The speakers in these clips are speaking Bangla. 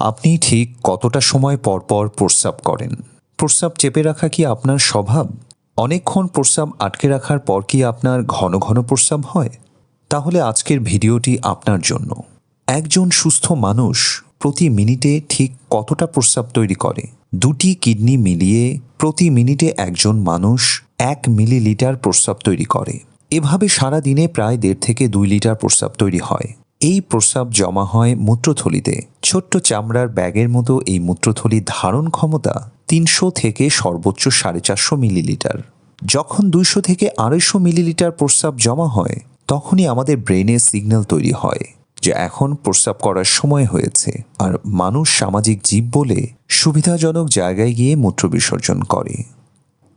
আপনি ঠিক কতটা সময় পর পর প্রস্রাব করেন? প্রস্রাব চেপে রাখা কি আপনার স্বভাব? অনেকক্ষণ প্রস্রাব আটকে রাখার পর কি আপনার ঘন ঘন প্রস্রাব হয়? তাহলে আজকের ভিডিওটি আপনার জন্য। একজন সুস্থ মানুষ প্রতি মিনিটে ঠিক কতটা প্রস্রাব তৈরি করে? দুটি কিডনি মিলিয়ে প্রতি মিনিটে একজন মানুষ এক মিলিলিটার প্রস্রাব তৈরি করে। এভাবে সারা দিনে প্রায় দেড় থেকে দুই লিটার প্রস্রাব তৈরি হয়। এই প্রস্রাব জমা হয় মূত্রথলিতে। ছোট্ট চামড়ার ব্যাগের মতো এই মূত্রথলির ধারণ ক্ষমতা তিনশো থেকে সর্বোচ্চ সাড়ে চারশো মিলিলিটার। যখন দুইশো থেকে আড়াইশো মিলিলিটার প্রস্রাব জমা হয়, তখনই আমাদের ব্রেনে সিগন্যাল তৈরি হয়, যে এখন প্রস্রাব করার সময় হয়েছে। আর মানুষ সামাজিক জীব বলে সুবিধাজনক জায়গায় গিয়ে মূত্র বিসর্জন করে।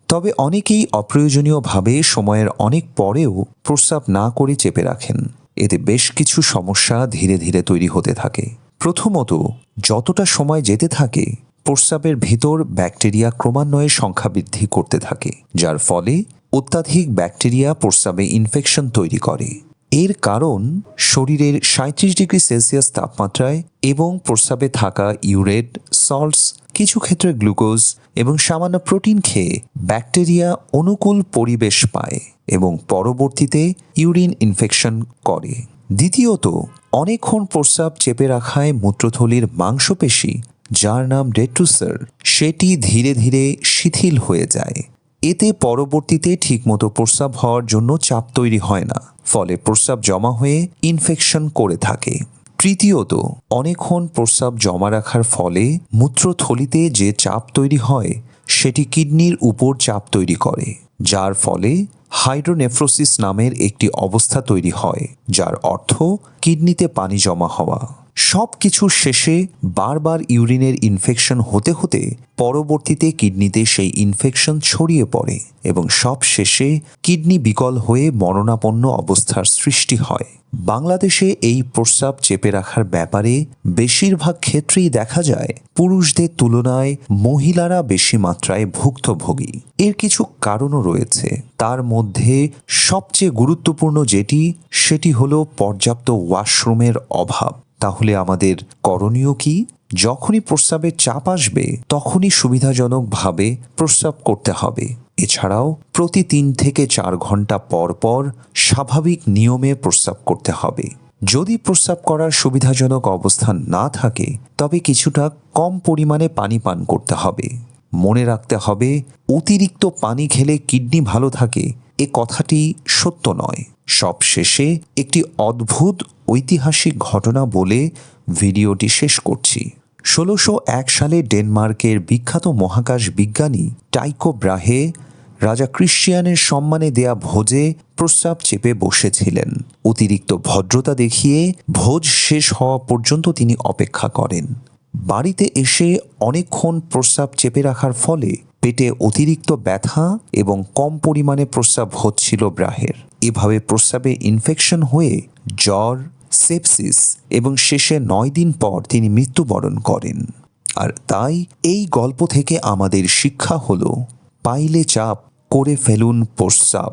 তবে অনেকেই অপ্রয়োজনীয়ভাবে সময়ের অনেক পরেও প্রস্রাব না করে চেপে রাখেন। এতে বেশ কিছু সমস্যা ধীরে ধীরে তৈরি হতে থাকে। প্রথমত, যতটা সময় যেতে থাকে, প্রস্রাবের ভেতর ব্যাকটেরিয়া ক্রমান্বয়ে সংখ্যা বৃদ্ধি করতে থাকে, যার ফলে অত্যাধিক ব্যাকটেরিয়া প্রস্রাবে ইনফেকশন তৈরি করে। এর কারণ, শরীরের সাঁত্রিশ ডিগ্রি সেলসিয়াস তাপমাত্রায় এবং প্রস্রাবে থাকা ইউরেট, সল্টস কিছু ক্ষেত্রে গ্লুকোজ এবং সামান্য প্রোটিন খেয়ে ব্যাকটেরিয়া অনুকূল পরিবেশ পায় এবং পরবর্তীতে ইউরিন ইনফেকশন করে। দ্বিতীয়ত অনেকক্ষণ প্রস্রাব চেপে রাখায় মূত্রথলির মাংসপেশি, যার নাম ডেট্রুসার সেটি ধীরে ধীরে শিথিল হয়ে যায়। এতে পরবর্তীতে ঠিকমতো প্রস্রাব হওয়ার জন্য চাপ তৈরি হয় না, ফলে প্রস্রাব জমা হয়ে ইনফেকশন করে থাকে। তৃতীয়ত অনেকক্ষণ প্রস্রাব জমা রাখার ফলে মূত্রথলিতে যে চাপ তৈরি হয়, সেটি কিডনির উপর চাপ তৈরি করে, যার ফলে হাইড্রোনেফ্রোসিস নামের একটি অবস্থা তৈরি হয়, যার অর্থ কিডনিতে পানি জমা হওয়া। সব কিছুর শেষে বারবার ইউরিনের ইনফেকশন হতে হতে পরবর্তীতে কিডনিতে সেই ইনফেকশন ছড়িয়ে পড়ে এবং সব শেষে কিডনি বিকল হয়ে মরণাপন্ন অবস্থার সৃষ্টি হয়। বাংলাদেশে এই প্রস্রাব চেপে রাখার ব্যাপারে বেশিরভাগ ক্ষেত্রেই দেখা যায়, পুরুষদের তুলনায় মহিলারা বেশি মাত্রায় ভুক্তভোগী। এর কিছু কারণও রয়েছে। তার মধ্যে সবচেয়ে গুরুত্বপূর্ণ যেটি, সেটি হলো পর্যাপ্ত ওয়াশরুমের অভাব। তাহলে আমাদের করণীয় কি? যখনই প্রস্রাবের চাপ আসবে, তখনই সুবিধাজনকভাবে প্রস্রাব করতে হবে। এছাড়াও প্রতি তিন থেকে চার ঘণ্টা পর পর স্বাভাবিক নিয়মে প্রস্রাব করতে হবে। যদি প্রস্রাব করার সুবিধাজনক অবস্থান না থাকে, তবে কিছুটা কম পরিমাণে পানি পান করতে হবে। মনে রাখতে হবে, অতিরিক্ত পানি খেলে কিডনি ভালো থাকে। এ কথাটি সত্য নয়। সব শেষে একটি অদ্ভুত ঐতিহাসিক ঘটনা বলে ভিডিওটি শেষ করছি। ষোলোশো এক সালে ডেনমার্কের বিখ্যাত মহাকাশ বিজ্ঞানী টাইকো ব্রাহে রাজা ক্রিশ্চিয়ানের সম্মানে দেয়া ভোজে প্রস্রাব চেপে বসেছিলেন। অতিরিক্ত ভদ্রতা দেখিয়ে ভোজ শেষ হওয়া পর্যন্ত তিনি অপেক্ষা করেন। বাড়িতে এসে অনেকক্ষণ প্রস্রাব চেপে রাখার ফলে পেটে অতিরিক্ত ব্যথা এবং কম পরিমাণে প্রস্রাব হচ্ছিল ব্রাহের। এভাবে প্রস্রাবে ইনফেকশন হয়ে জ্বর সেপসিস এবং শেষে নয় দিন পর তিনি মৃত্যুবরণ করেন। আর তাই এই গল্প থেকে আমাদের শিক্ষা হল, পাইলে চাপ, করে ফেলুন প্রস্রাব।